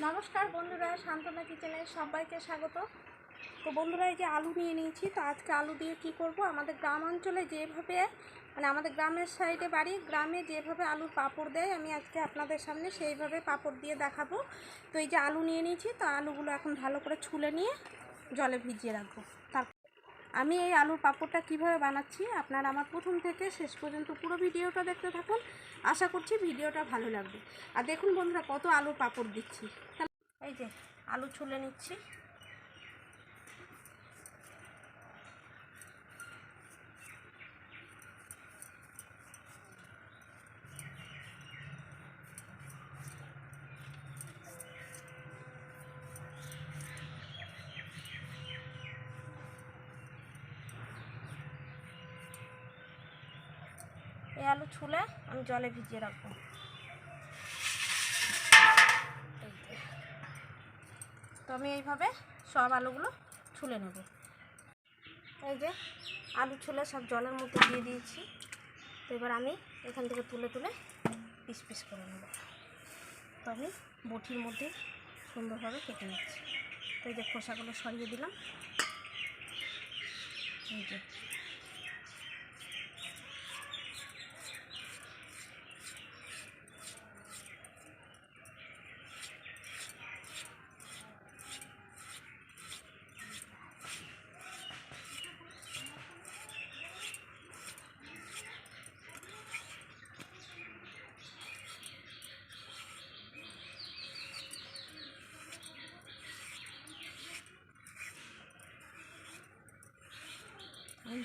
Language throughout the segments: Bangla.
নমস্কার বন্ধুরা, শান্তনা কিচেনে সবাইকে স্বাগত। তো বন্ধুরা, এই যে আলু নিয়ে নিয়েছি, তো আজকে আলু দিয়ে কি করব? আমাদের গ্রাম অঞ্চলে যেভাবে মানে আমাদের গ্রামের সাইডে বাড়ি, গ্রামে যেভাবে আলুর পাঁপড় দেয়, আমি আজকে আপনাদের সামনে সেইভাবে পাপড় দিয়ে দেখাবো। তো এই যে আলু নিয়ে নিয়েছি, তো আলুগুলো এখন ভালো করে ছুলে নিয়ে জলে ভিজিয়ে রাখব। তারপর আমি এই আলুর পাঁপড়টা কীভাবে বানাচ্ছি? আপনারা আমার প্রথম থেকে শেষ পর্যন্ত পুরো ভিডিওটা দেখতে থাকুন। আশা করছি ভিডিওটা ভালো লাগবে। আর দেখুন বন্ধুরা কত আলুর পাঁপড় দিচ্ছি। এই যে আলু ছুলে নিচ্ছি। এই আলু ছুলে আমি জলে ভিজিয়ে রাখব। তো আমি এইভাবে সব আলুগুলো ছুলে নেব। এই যে আলু ছুলে সব জলের মধ্যে দিয়ে দিয়েছি। তো এবার আমি এখান থেকে তুলে তুলে পিস পিস করে নেব। তো আমি বটির মধ্যে সুন্দরভাবে কেটে নিচ্ছি। তো এই যে খোসাগুলো সরিয়ে দিলাম। এই যে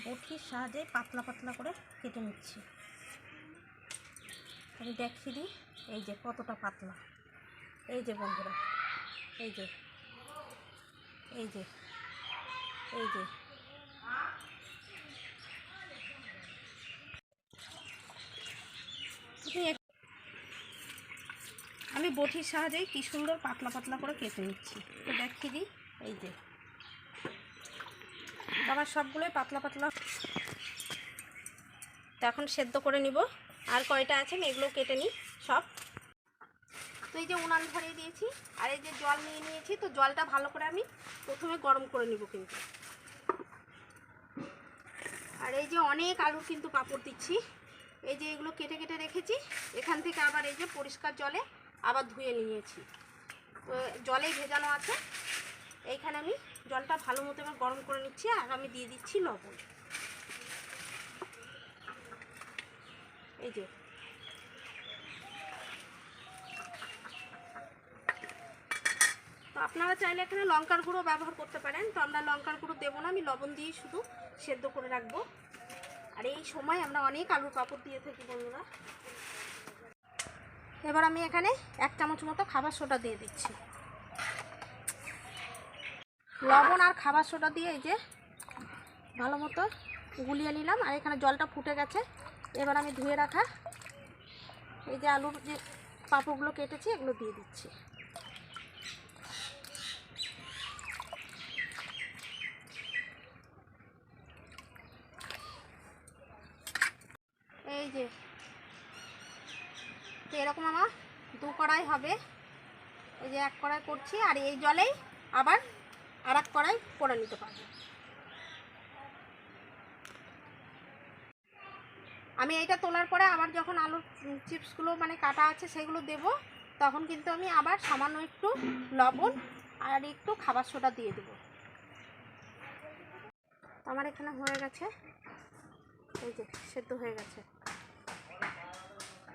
বটির সাহায্যে পাতলা পাতলা করে কেটে নিচ্ছি। আমি দেখিয়ে দিই, এই যে কতটা পাতলা। এই যে বন্ধুরা, এই যে এই যে এই যে। আমি বটির সাহায্যে কি সুন্দর পাতলা পাতলা করে কেটে নিচ্ছি। তো দেখিয়ে দিই, এই যে। আমার সবগুলোই পাতলা পাতলা। তো এখন সেদ্ধ করে নিব। আর কয়টা আছে এগুলো কেটে নিই, সব। তো এই যে উনান ধরিয়ে দিয়েছি, আর এই যে জল নিয়ে নিয়েছি, তো জলটা ভালো করে আমি প্রথমে গরম করে নিব কিন্তু। আর এই যে অনেক আলু কিন্তু পাঁপড় দিচ্ছি। এই যে এগুলো কেটে কেটে রেখেছি, এখান থেকে আবার এই যে পরিষ্কার জলে আবার ধুয়ে নিয়েছি। তো জলেই ভেজানো আছে। এইখানে আমি ভালো মতো এবার গরম করে নিচ্ছি আর আমি দিয়ে দিচ্ছি লবণ। এই যে। তো আপনারা চাইলে এখানে লঙ্কার গুঁড়ো ব্যবহার করতে পারেন। তো আমরা লঙ্কার গুঁড়ো দেবো না, আমি লবণ দিয়ে শুধু সেদ্ধ করে রাখব। আর এই সময় আমরা অনেক আলুর পাঁপড় দিয়ে থাকি বন্ধুরা। এবার আমি এখানে এক চামচ মতো খাবার সোডা দিয়ে দিচ্ছি। লবণ আর খাবার সোডা দিয়ে এই যে ভালো মতো গুলিয়ে নিলাম। আর এখানে জলটা ফুটে গেছে। এবার আমি ধুয়ে রাখা এই যে আলুর যে পাঁপড়গুলো কেটেছি, এগুলো দিয়ে দিচ্ছি। এই যে, তো এরকম আমার দু কড়াই হবে। এই যে এক কড়াই করছি, আর এই জলেই আবার আর এক কড়াই করে নিতে পারব। আমি এইটা তোলার পরে আবার যখন আলুর চিপসগুলো মানে কাটা আছে সেগুলো দেব, তখন কিন্তু আমি আবার সামান্য একটু লবণ আর একটু খাবার সোডা দিয়ে দেবো। আমার এখানে হয়ে গেছে। এই যে, সেদ্ধ হয়ে গেছে।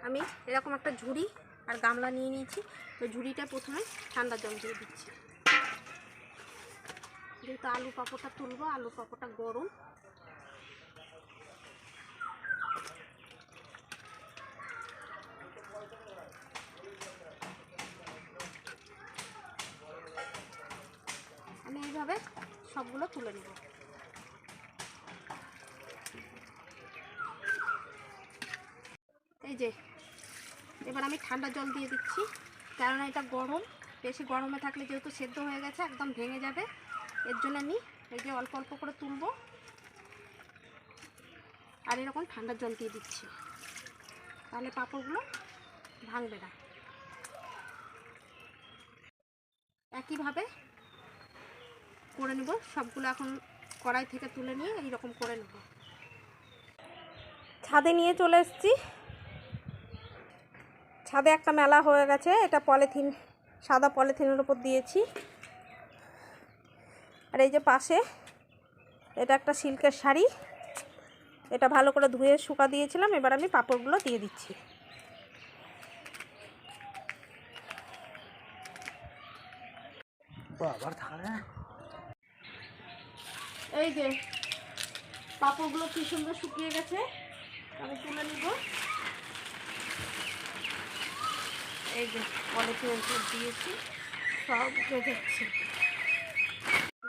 আমি এরকম একটা ঝুড়ি আর গামলা নিয়ে নিয়েছি। তো ঝুড়িটা প্রথমে ঠান্ডা জল দিয়ে দিচ্ছি। যেহেতু আলু পাঁপড়টা তুলবো, আলু পাঁপড়টা গরম। আমি এইভাবে সবগুলো তুলে নেব। এই যে, এবার আমি ঠান্ডা জল দিয়ে দিচ্ছি। কেননা এটা গরম, বেশি গরমে থাকলে যেহেতু সেদ্ধ হয়ে গেছে, একদম ভেঙে যাবে। এর জন্য আমি যে অল্প অল্প করে তুলবো। আর এরকম ঠান্ডা জল দিয়ে দিচ্ছি। তাহলে পাঁপড়গুলো ভাঙবে না। একইভাবে করে নেব। সবগুলো এখন কড়াই থেকে তুলে নিয়ে এইরকম করে নেব। ছাদে নিয়ে চলে এসেছি। ছাদে একটা মেলা হয়ে গেছে। এটা পলিথিন, সাদা পলিথিনের উপর দিয়েছি। আর এই যে পাশে এটা একটা সিল্কের শাড়ি। এটা ভালো করে ধুয়ে শুকা দিয়েছিলাম এবার আমি পাঁপড়গুলো দিয়ে দিচ্ছি। এই যে পাঁপড়গুলো কি সুন্দর শুকিয়ে গেছে আমি তুলে নিব। এই যে পলিথিনের উপর দিয়েছি সব যাচ্ছে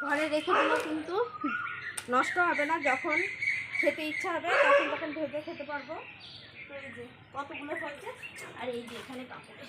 ঘরে রেখে দিলেও কিন্তু নষ্ট হবে না, যখন খেতে ইচ্ছা হবে তখন তখন ভেজে খেতে পারব। তো এই যে কতগুলো হয়েছে? আর এই যে এখানে কাপড়ে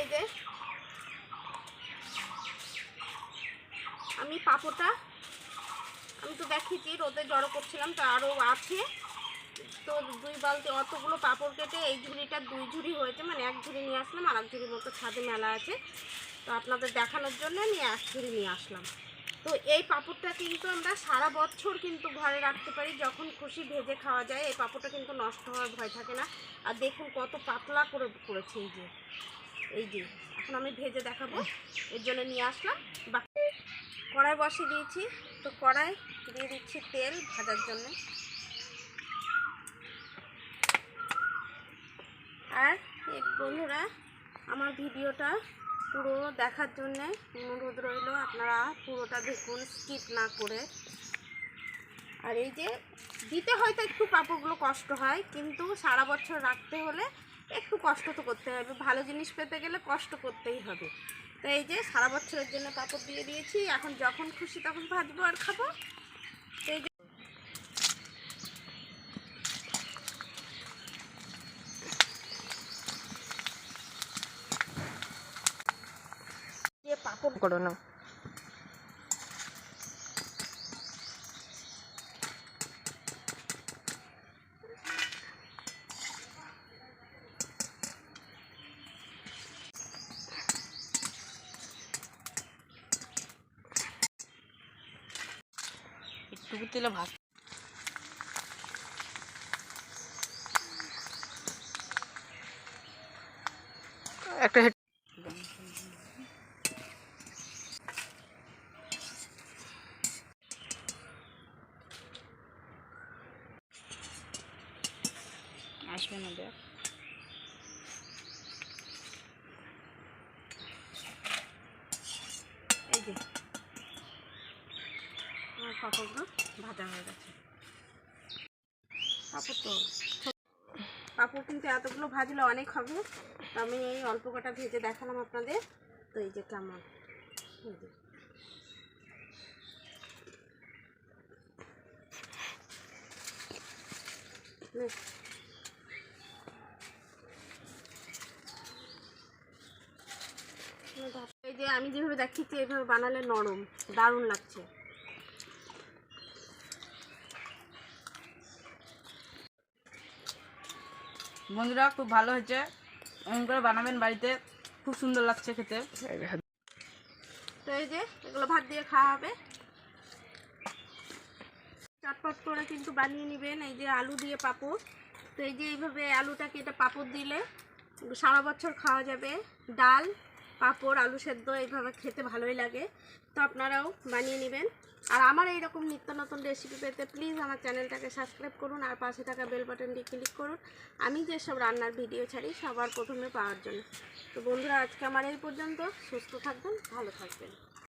এই যে আমি পাপোটা আমি তো দেখিয়েছি, রোদে জড়ো করছিলাম, তো আরও আছে। তো দুই বালতি অতগুলো পাপড় কেটে এই ঝুড়িটা দুই ঝুড়ি হয়েছে মানে এক ঝুড়ি নিয়ে আসলাম, আর এক ঝুড়ির মতো ছাদে মেলা আছে। তো আপনাদের দেখানোর জন্য নিয়ে এক ঝুড়ি নিয়ে আসলাম। তো এই পাপড়টা কিন্তু আমরা সারা বছর কিন্তু ঘরে রাখতে পারি, যখন খুশি ভেজে খাওয়া যায়, এই পাপড়টা কিন্তু নষ্ট হওয়ার ভয় থাকে না। আর দেখুন কত পাতলা করে করেছে এই যে। এই যে, এখন আমি ভেজে দেখাবো, এর জন্য নিয়ে আসলাম কড়াই বসিয়ে দিয়েছি। তো কড়াই দিয়ে দিচ্ছি তেল ভাজার জন্য। আর বন্ধুরা, আমার ভিডিওটা পুরো দেখার জন্যে অনুরোধ রইল, আপনারা পুরোটা দেখুন স্কিপ না করে। আর এই যে, দিতে হয়তো একটু পাপড়গুলো কষ্ট হয়, কিন্তু সারা বছর রাখতে হলে একটু কষ্ট তো করতে হবে। ভালো জিনিস পেতে গেলে কষ্ট করতেই হবে। তো এই যে সারা বছরের জন্য পাপড় দিয়ে দিয়েছি। এখন যখন খুশি তখন ভাজবো আর খাব। এই যে পাপড় করো না তেলে ভাত। একটা হেড আসবে না দেখ। এই যে। আমার ভাজা হয়ে গেছে। পাঁপড় তো পাঁপড় কিন্তু এতগুলো ভাজলে অনেক হবে। তো আমি এই অল্প কটা ভেজে দেখালাম আপনাদের। তো এই যে কেমন? এই যে। আমি যেভাবে দেখিয়েছি এইভাবে বানালে নরম, দারুণ লাগছে। বন্ধুরা, খুব ভালো হয়েছে। এমন করে বানাবেন বাড়িতে। খুব সুন্দর লাগছে খেতে। তো এই যে, এগুলো ভাত দিয়ে খাওয়া হবে। চটপট করে কিন্তু বানিয়ে নেবেন। এই যে আলু দিয়ে পাপড়। তো এই যে এইভাবে আলুটাকে এটা পাপড় দিলে সারা বছর খাওয়া যাবে। ডাল পাঁপড়, আলু সেদ্ধ, এইভাবে খেতে ভালোই লাগে। তো আপনারাও বানিয়ে নেবেন। আর আমার এইরকম নিত্য নতুন রেসিপি পেতে প্লিজ আমার চ্যানেলটাকে সাবস্ক্রাইব করুন আর পাশে থাকা বেল বাটনটি ক্লিক করুন। আমি যেসব রান্নার ভিডিও ছাড়ি, সবার প্রথমে পাওয়ার জন্য। তো বন্ধুরা, আজকে আমার এই পর্যন্ত। সুস্থ থাকবেন, ভালো থাকবেন।